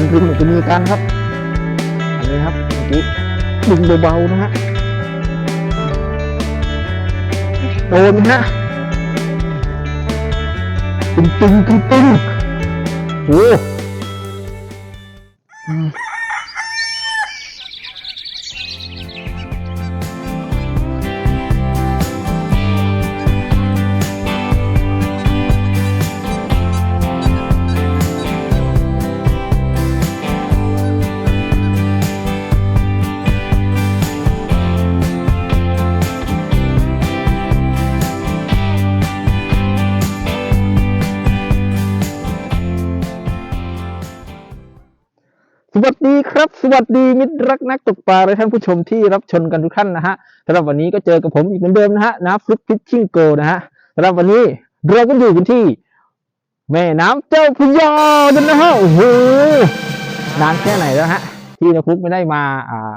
นริมมันจะมีการครับ อันนี้ครับเมื่อกี้ดึงเบาๆนะฮะโดนฮะตึงตึงตึงตึงโอ้ ครับ สวัสดีมิตรรักนักตกปลาและท่านผู้ชมที่รับชมกันทุกท่านนะฮะสำหรับวันนี้ก็เจอกับผมอีกเหมือนเดิมนะฮะนะฟลุกฟิชชิ่งโกนะฮะสำหรับวันนี้เราก็อยู่กันที่ แม่น้ำเจ้าพระยากันนะฮะโอ้โหนานแค่ไหนแล้วฮะ ที่นะฟลุกไม่ได้มาอ่า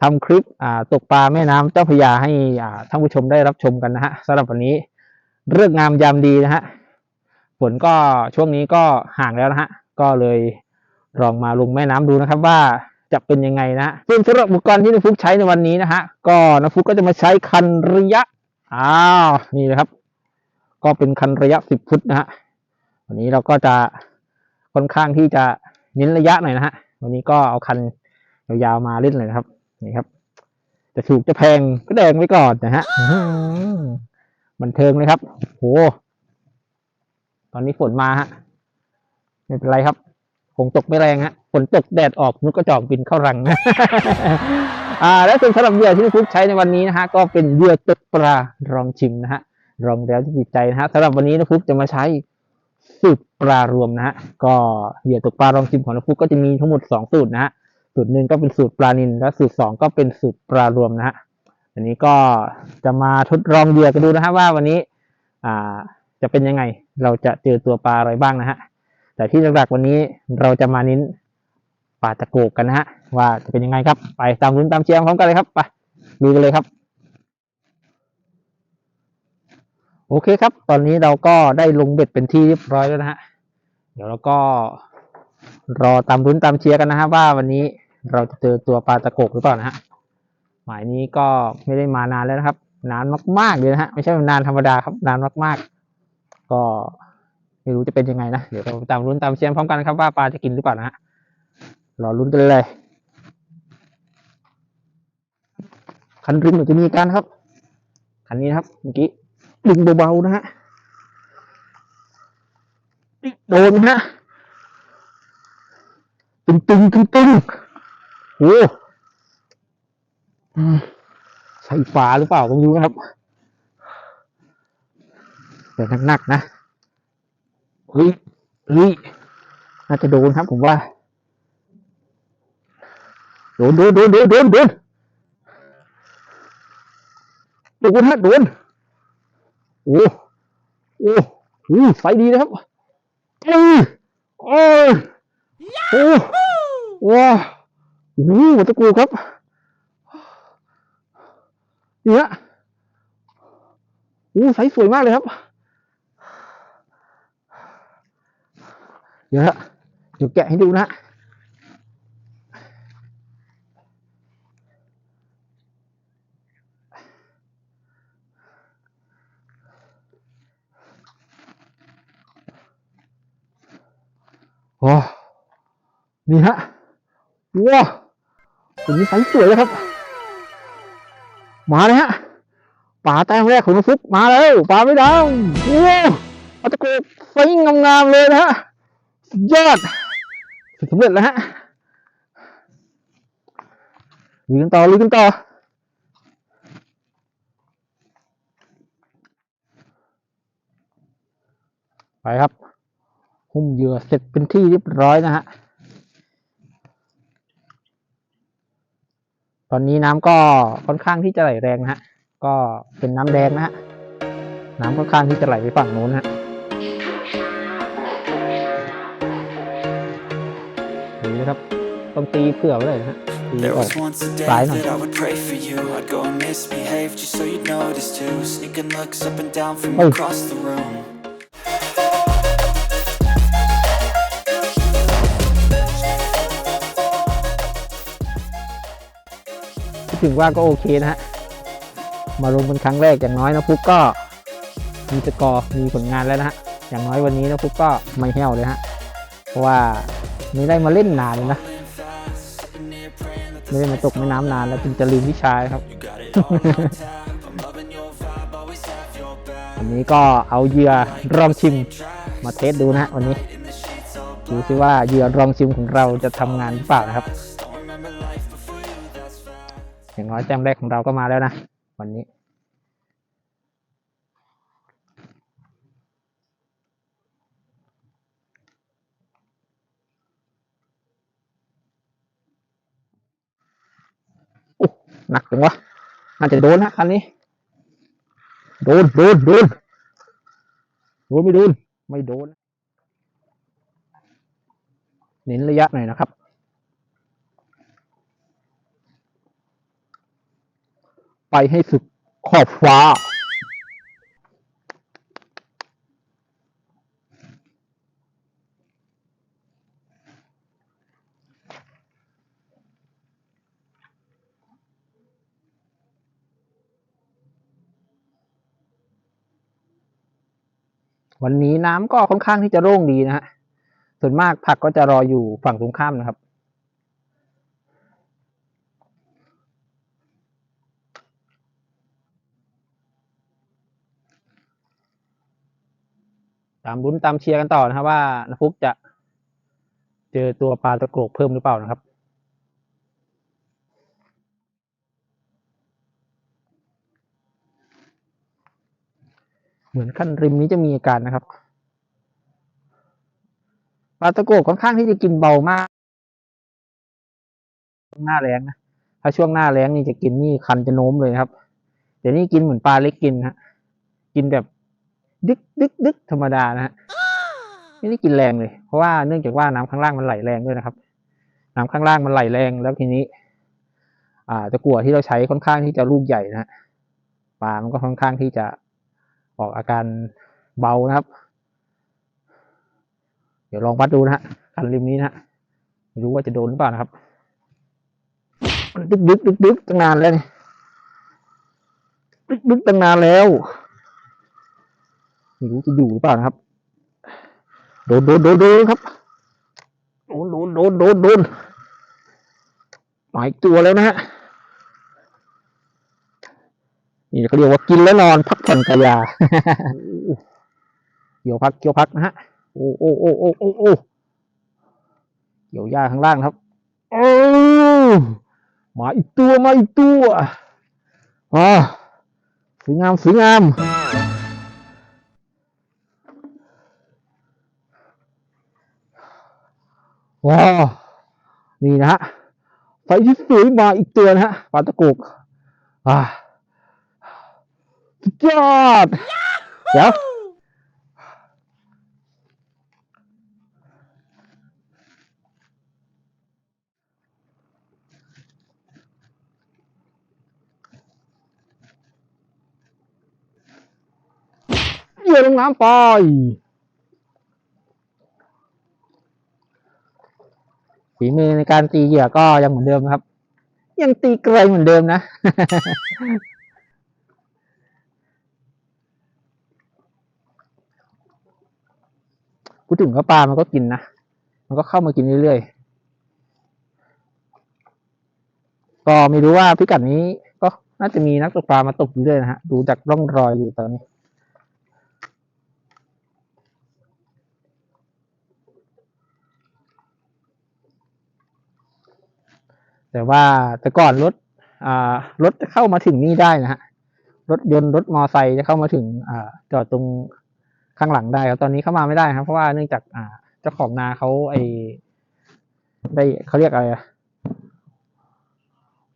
ทำคลิปอ่าตกปลาแม่น้ำเจ้าพระยาให้อ่าท่านผู้ชมได้รับชมกันนะฮะสำหรับวันนี้เรื่องงามยามดีนะฮะฝนก็ช่วงนี้ก็ห่างแล้วนะฮะก็เลย ลองมาลงแม่น้ำดูนะครับว่าจะเป็นยังไงนะซึ่งสำหรับอุปกรณ์ที่นฟุกใช้ในวันนี้นะฮะก็นฟุกก็จะมาใช้คันระยะอ้าวนี่นะครับ ก็เป็นคันระยะสิบฟุตนะฮะวันนี้เราก็จะค่อนข้างที่จะเน้นระยะหน่อยนะฮะวันนี้ก็เอาคันยาวๆมาเล่นเลยนะครับนี่ครับ จะถูกจะแพงก็แดงไว้ก่อนนะฮะบันเทิงเลยครับโหตอนนี้ฝนมาฮะไม่เป็นไรครับ คงตกไม่แรงฮะฝนตกแดดออกนุกกระจอกบินเข้ารังอ่าและส่วนสำหรับเหยื่อที่นุกใช้ในวันนี้นะฮะก็เป็นเหยื่อตกปลารองชิมนะฮะรองแล้วที่ติดใจนะฮะสำหรับวันนี้นุกจะมาใช้สูตรปลารวมนะฮะก็เหยื่อตกปลารองชิมของนุกก็จะมีทั้งหมดสองสูตรนะฮะสูตรหนึ่งก็เป็นสูตรปลานิลและสูตรสองก็เป็นสูตรปลารวมนะฮะอันนี้ก็จะมาทดลองเหยื่อกันดูนะฮะว่าวันนี้อ่าจะเป็นยังไง เราจะเจอตัวปลาอะไรบ้างนะฮะ แต่ที่หลักๆวันนี้เราจะมาเน้นปลาตะโกกกันนะฮะว่าจะเป็นยังไงครับ ไปตามรุ้นตามเชียร์พร้อมกันเลยครับไปดูกันเลยครับ โอเคครับ ตอนนี้เราก็ได้ลงเบ็ดเป็นที่เรียบร้อยแล้วนะฮะเดี๋ยวเราก็รอตามรุ้นตามเชียร์กันนะฮะว่าวันนี้เราจะเจอตัวปลาตะโกกหรือเปล่านะฮะหมายนี้ก็ไม่ได้มานานแล้วนะครับ นานมากๆเลยนะฮะไม่ใช่นานธรรมดาครับนานมากๆ ก็ ไม่รู้จะเป็นยังไงนะ เดี๋ยวเราตามลุ้นตามเชียร์พร้อมกันครับว่าปลาจะกินหรือเปล่านะฮะรอลุ้นกันเลย คันริมมันจะมีการครับ คันนี้นะครับเมื่อกี้ดึงเบาๆนะฮะโดนนะฮะตึงตึงตึงตึงโอ้ใส่ฝาหรือเปล่าก็ไม่รู้นะครับแต่หนักๆนะ เฮ้ยเฮ้ยน่าจะโดนครับผมว่า โดนโดนโดนโดนโดนโดนโดนฮะโดนโอ้โอ้โหไฟดีนะครับเอ้ยโอ้ยโอ้ว้าโอ้โหตะกูครับเนี่ยโอ้ไฟสวยมากเลยครับ เดี๋ยวนะเดี๋ยวแกะให้ดูนะโอ้นี่ฮะว้าวตัวนี้ไซส์สวยเลยครับ มาเลยฮะป่าแต้มแรกของน้องฟุกมาแล้วป่าไม่ดังว้าวเอาตะโกนไซส์งามๆเลยนะฮะ ยอดสำเร็จแล้วฮะลุยกันต่อลุยกันต่อไปครับ หุ้มเหยื่อเสร็จเป็นที่เรียบร้อยนะฮะ ตอนนี้น้ำก็ค่อนข้างที่จะไหลแรงนะฮะ ก็เป็นน้ำแดงนะฮะ น้ำค่อนข้างที่จะไหลไปฝั่งโน้นนะฮะ อยนี้นะครับต้องตีเผื่อไว้เลยนะฮะตีออกซ้ายหน่อย เฮ้ย ถือว่าก็โอเคนะฮะ มาลงเป็นครั้งแรกอย่างน้อยนะพุกก็มีสกอร์มีผลงานแล้วนะฮะ อย่างน้อยวันนี้นะพุกก็ไม่แห้วเลยฮะ เพราะว่า ไม่ได้มาเล่นนานเลยนะไม่ได้มาตกแม่น้ำนานแล้วจึงจะลืมวิชาครับวันนี้ก็เอาเหยื่อลองชิมมาเทสดูนะวันนี้ดูซิว่าเหยื่อลองชิมของเราจะทำงานหรือเปล่านะครับ อย่างน้อยแต้มแรกของเราก็มาแล้วนะ วันนี้ หนักจังวะน่าจะโดนนะคันนี้ โดนโดนโดนโดนไม่โดน ไม่โดน เน้นระยะหน่อยนะครับ ไปให้สุดขอบฟ้า วันนี้น้ำก็ค่อนข้างที่จะโล่งดีนะฮะ ส่วนมากผักก็จะรออยู่ฝั่งตรงข้ามนะครับ ตามลุ้นตามเชียร์กันต่อนะครับว่านฟุกจะเจอตัวปลาตะโกรกเพิ่มหรือเปล่านะครับ เหมือนขั้นริมนี้จะมีอาการนะครับปลาตะโกกค่อนข้างที่จะกินเบามากช่วงหน้าแรงนะถ้าช่วงหน้าแรงนี่จะกินนี่คันจะโน้มเลยครับเดี๋ยวนี้กินเหมือนปลาเล็กกินฮะกินแบบดึกดึกดึกธรรมดานะฮะไม่ได้กินแรงเลย เพราะว่าเนื่องจากว่าน้ำข้างล่างมันไหลแรงด้วยนะครับ น้ำข้างล่างมันไหลแรงแล้วทีนี้ อ่าตะกั่วที่เราใช้ค่อนข้างที่จะลูกใหญ่นะฮะปลามันก็ค่อนข้างที่จะ ออกอาการเบานะครับ เดี๋ยวลองวัดดูนะฮะคันริมนี้นะฮะไม่รู้ว่าจะโดนหรือเปล่านะครับมันดึกดึกดึกดึกตั้งนานแล้วนี่ดึกดึกตั้งนานแล้วไม่รู้จะอยู่หรือเปล่านะครับ โดนโดนโดนโดนครับโดนโดนโดนโดนโดนหมายตัวแล้วนะฮะ นี่เขาเรียกว่ากินแล้วนอนพักผ่อนกายาเกี่ยวพักเกี่ยวพักนะฮะโอ้โอ้โอ้โอ้โอ้โอ้เกี่ยวหญ้าข้างล่างครับโอ้มาอีกตัวมาอีกตัวอ่าสวยงามสวยงามว้าวนี่นะฮะไฟที่สวยมาอีกตัวนะฮะปลาตะกุกอ่า ยอดเดี๋ยวเหยื่อลงน้ำไปฝีมือในการตีเหยื่อก็ยังเหมือนเดิมนะครับ ยังตีไกลเหมือนเดิมนะ พูดถึงก็ปลามันก็กินนะ มันก็เข้ามากินเรื่อยๆ ก็ไม่รู้ว่าพิกัดนี้ก็น่าจะมีนักตกปลามาตกอยู่เรื่อยนะฮะ ดูจากร่องรอยอยู่ตอนนี้ แต่ว่าแต่ก่อนรถรถจะเข้ามาถึงนี่ได้นะฮะ รถยนต์รถมอไซค์จะเข้ามาถึงอ่าจอดตรง ข้างหลังได้ครับตอนนี้เข้ามาไม่ได้ครับ เพราะว่าเนื่องจากอ่าเจ้าของนาเขาไอได้เขาเรียกอะไร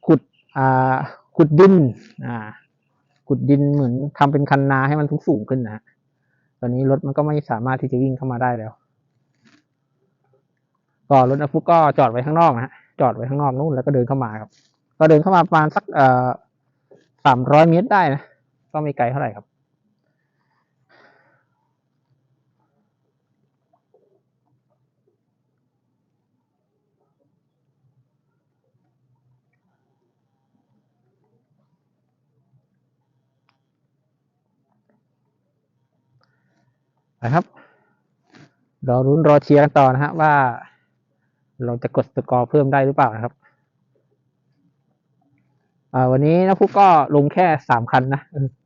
ขุดอ่าขุดดิน อ่าขุดดินเหมือนทำเป็นคันนาให้มันสูงขึ้นนะตอนนี้รถมันก็ไม่สามารถที่จะวิ่งเข้ามาได้แล้วก็รถอฟุกก็จอดไว้ข้างนอกนะฮะจอดไว้ข้างนอกนู่นแล้วก็เดินเข้ามาครับ ก็เดินเข้ามาประมาณสักเอ่อสามร้อยเมตรได้นะ ก็ไม่ไกลเท่าไหร่ครับ นะครับรอรุ้นรอเชียร์กันต่อนะฮะว่า เราจะกดสกอร์เพิ่มได้หรือเปล่านะครับวันนี้นะฟุกก็ลงแค่สามคันนะ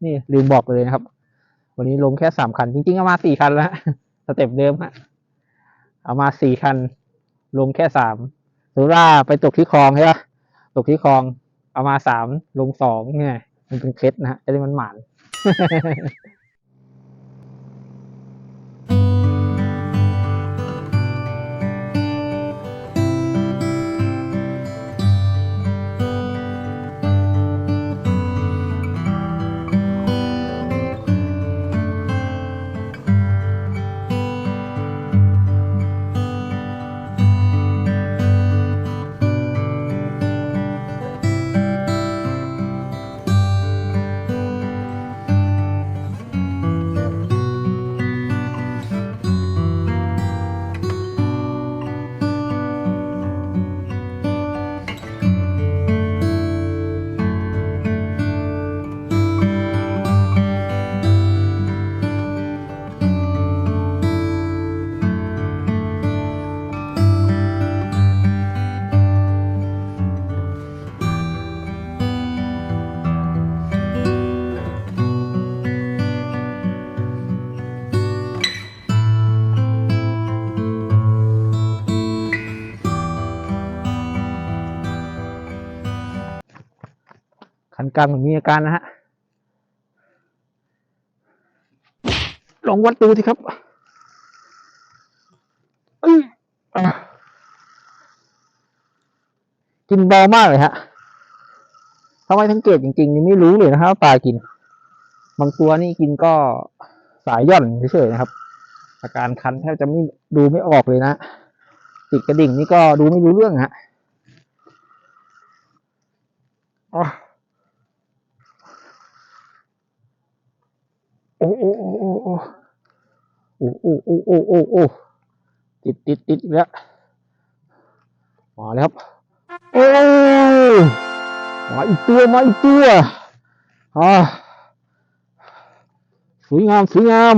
นี่ลืมบอกไปเลยนะครับ วันนี้ลงแค่สามคัน จริงๆเอามาสี่คันแล้วสเต็ปเดิมฮะเอามาสี่คัน ลงแค่สามสมมติว่าไปตกที่คลองใช่ปะตกที่คลอง เอามาสามลงสองเนี่ยมันเป็นเคล็ดนะฮะจะได้มันหมาน กลางมีอาการนะฮะ ลองวัดดูสิครับกินเบามากเลยฮะทำไมสังเกตจริงๆนี่ไม่รู้เลยนะครับว่าปลากิน บางตัวนี่กินก็สายย่อนเฉยๆนะครับ อาการคันแทบจะไม่ดูไม่ออกเลยนะติดกระดิ่งนี่ก็ดูไม่รู้เรื่องฮะอ๋อ โอ้โอ้โอ้โอ้โอ้โอ้โอ้โอ้โอ้โอ้โอ้ติดติดติดแล้วมาแล้วครับโอ้มาอีกตัวมาอีกตัวอ่าสวยงามสวยงาม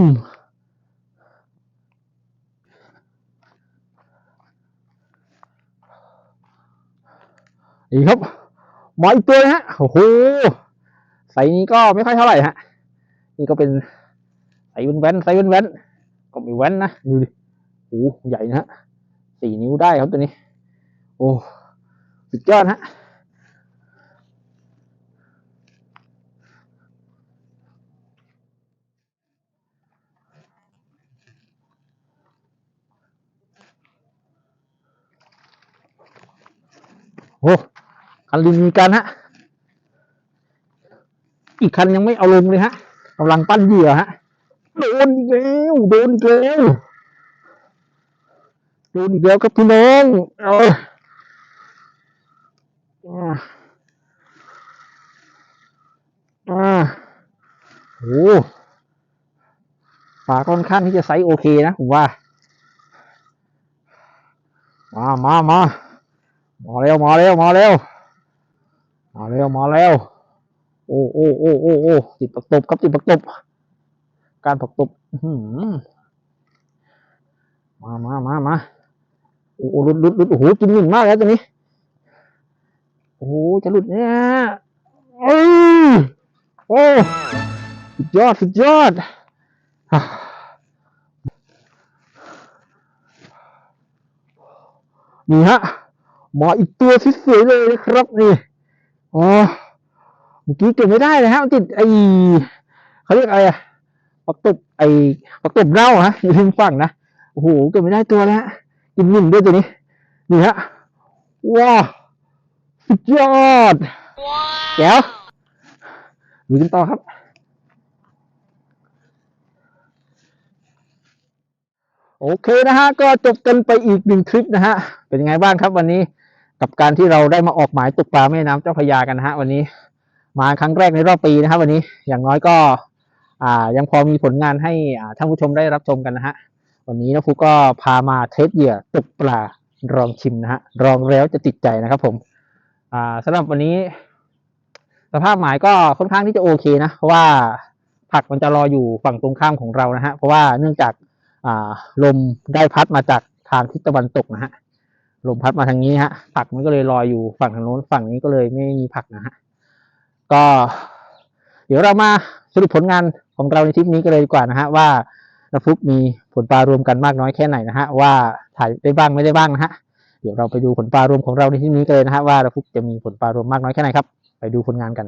นี่ครับมาอีกตัวฮะโอ้โหใส่นี้ก็ไม่ค่อยเท่าไหร่ฮะ นี่ก็เป็นไซส์แว้นๆไซส์แว้นๆก็มีแว้นนะดูดิโอ้ใหญ่นะฮะสี่นิ้วได้ครับตัวนี้ โอ้สุดยอดฮะโอ้คันลินมีกันฮะ อีกคันยังไม่เอาลงเลยฮะ กำลังปั้นเหยื่อฮะ โดนอีกแล้วโดนอีกแล้วโดนอีกแล้วครับพี่น้องเอออ่าอ่าโอ้ปลาค่อนข้างที่จะไซส์โอเคนะผมว่า มามามามาแล้วมาแล้วมาแล้วมาแล้วมาแล้ว โอ้โอ้โอ้โอ้โอ้ติดปักตบครับติดปักตบ การปักตบมามามามาโอ้โหลุดลุดลุดโอ้โหกินหมิ่นมากแล้วตัวนี้ โอ้โหจะหลุดเนี่ยเอ้ยโอ้สุดยอดสุดยอดนี่ฮะมาอีกตัวสวยๆเลยนะครับนี่อ๋อ เมื่อกี้เก็บไม่ได้เลยฮะมันติดไอเขาเรียกอะไรอะปักตบไอปักตบเน่าฮะอยู่ริมฝั่งนะโอ้โหเก็บไม่ได้ตัวแล้วฮะกินหมิ่นด้วยตัวนี้นี่ฮะว้าวสุดยอดแก้วดูกันต่อครับ โอเคนะฮะ ก็จบกันไปอีกหนึ่งคลิปนะฮะ เป็นยังไงบ้างครับวันนี้ กับการที่เราได้มาออกหมายตกปลาแม่น้ำเจ้าพระยากันนะฮะวันนี้ มาครั้งแรกในรอบปีนะครับ วันนี้อย่างน้อยก็อ่ายังพอมีผลงานให้ท่านผู้ชมได้รับชมกันนะฮะวันนี้นะฟุกก็พามาเทสเหยื่อตกปลาลองชิมนะฮะลองแล้วจะติดใจนะครับผมอ่าสำหรับวันนี้ สภาพหมายก็ค่อนข้างที่จะโอเคนะ เพราะว่าผักมันจะรออยู่ฝั่งตรงข้ามของเรานะฮะเพราะว่าเนื่องจากอ่าลมได้พัดมาจากทางทิศตะวันตกนะฮะลมพัดมาทางนี้ฮะผักมันก็เลยลอยอยู่ฝั่งทางโน้นฝั่งนี้ก็เลยไม่มีผักนะฮะ ก็ เดี๋ยวเรามาสรุปผลงานของเราในทริปนี้กันเลยดีกว่านะฮะว่าน้ำฟุกมีผลปลารวมกันมากน้อยแค่ไหนนะฮะว่าถ่ายได้บ้างไม่ได้บ้างนะฮะเดี๋ยวเราไปดูผลปลารวมของเราในทริปนี้กันเลยนะฮะว่าน้ำฟุกจะมีผลปลารวมมากน้อยแค่ไหนครับ ไปดูผลงานกัน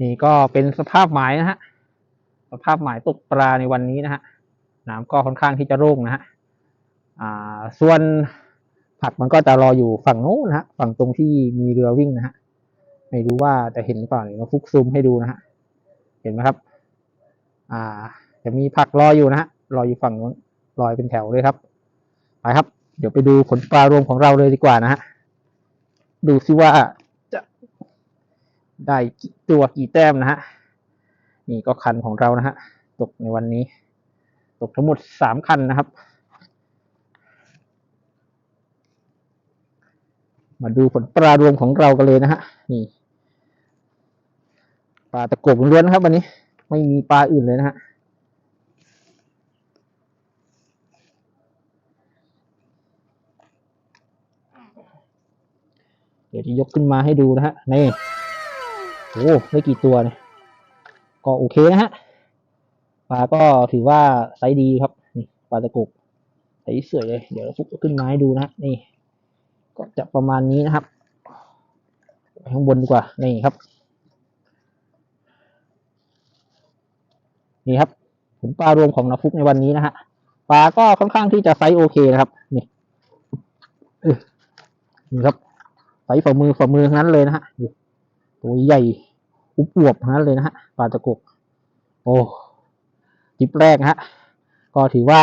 นี่ก็เป็นสภาพหมายนะฮะสภาพหมายตกปลาในวันนี้นะฮะน้ำก็ค่อนข้างที่จะโล่งนะฮะอ่าส่วน ผักมันก็จะรออยู่ฝั่งโน้นนะฮะฝั่งตรงที่มีเรือวิ่งนะฮะไม่รู้ว่าจะเห็นหรือเปล่าเดี๋ยวเราฟุกซูมให้ดูนะฮะเห็นไหมครับ อ่า จะมีผักรออยู่นะฮะรออยู่ฝั่งน้นลอยเป็นแถวเลยครับไปครับ เดี๋ยวไปดูผลปลารวมของเราเลยดีกว่านะฮะดูซิว่าจะได้กี่ตัวกี่แต้มนะฮะนี่ก็คันของเรานะฮะตกในวันนี้ ตกทั้งหมดสามคันนะครับ มาดูผลปลารวมของเรากันเลยนะฮะ นี่ ปลาตะกบล้วนนะครับ วันนี้ ไม่มีปลาอื่นเลยนะฮะ เดี๋ยวจะยกขึ้นมาให้ดูนะฮะ นี่ โอ้ได้กี่ตัวเนี่ย ก็โอเคนะฮะ ปลาก็ถือว่าไซส์ดีครับ นี่ปลาตะกบไซส์สวยเลย เดี๋ยวเราฟุกขึ้นมาให้ดูนะนี่ ก็จะประมาณนี้นะครับข้างบนดีกว่านี่ครับ นี่ครับผลปลารวมของนาฟุกในวันนี้นะฮะปลาก็ค่อนข้างที่จะไซส์โอเคนะครับ นี่นี่ครับไซส์ฝ่ามือฝ่ามือนั้นเลยนะฮะตัวใหญ่อุบอวบนั้นเลยนะฮะปลาตะกบโอ้ทิปแรกฮะ ก็ถือว่า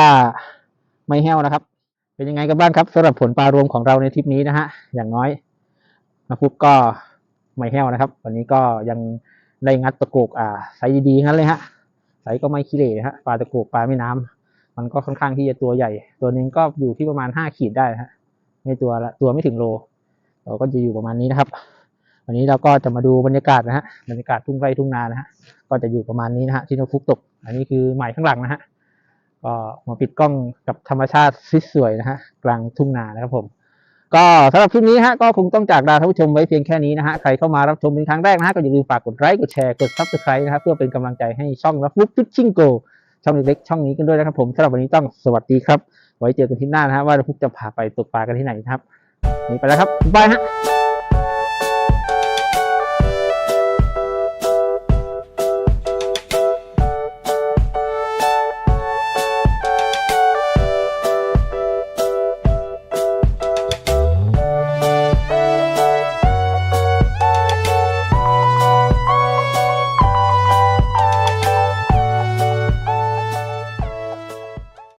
ไม่แห้วนะครับ เป็นยังไงกันบ้างครับสำหรับผลปลารวมของเราในทริปนี้นะฮะ อย่างน้อยนะฟุกก็ไม่แห้วนะครับ วันนี้ก็ยังได้งัดตะโกกอ่าไซส์ดีๆงั้นเลยฮะไซส์ก็ไม่ขี้เหร่ฮะปลาตะโกกปลาแม่น้ำมันก็ค่อนข้างที่จะตัวใหญ่ ตัวนึงก็อยู่ที่ประมาณห้าขีดได้ฮะไม่ตัวละตัวไม่ถึงโล เราก็จะอยู่ประมาณนี้นะครับ วันนี้เราก็จะมาดูบรรยากาศนะฮะบรรยากาศทุ่งไร่ทุ่งนานะฮะก็จะอยู่ประมาณนี้นะฮะที่นกฟุกตก อันนี้คือใหม่ข้างหลังนะฮะ ก็มาปิดกล้องกับธรรมชาติสวยๆนะฮะกลางทุ่งนานะครับผม ก็สำหรับคลิปนี้ฮะก็คงต้องจากลาท่านผู้ชมไว้เพียงแค่นี้นะฮะใครเข้ามารับชมเป็นครั้งแรกนะฮะก็อย่าลืมฝากกดไลค์กดแชร์กดซับสไครต์นะครับเพื่อเป็นกำลังใจให้ช่องรับฟุกฟิชชิ่งโกช่องเล็กๆช่องนี้กันด้วยนะครับผมสำหรับวันนี้ต้องสวัสดีครับ ไว้เจอกันที่หน้านะฮะว่าเราฟุกจะพาไปตกปลากันที่ไหนนะครับนนี้ไปแล้วครับบายฮะ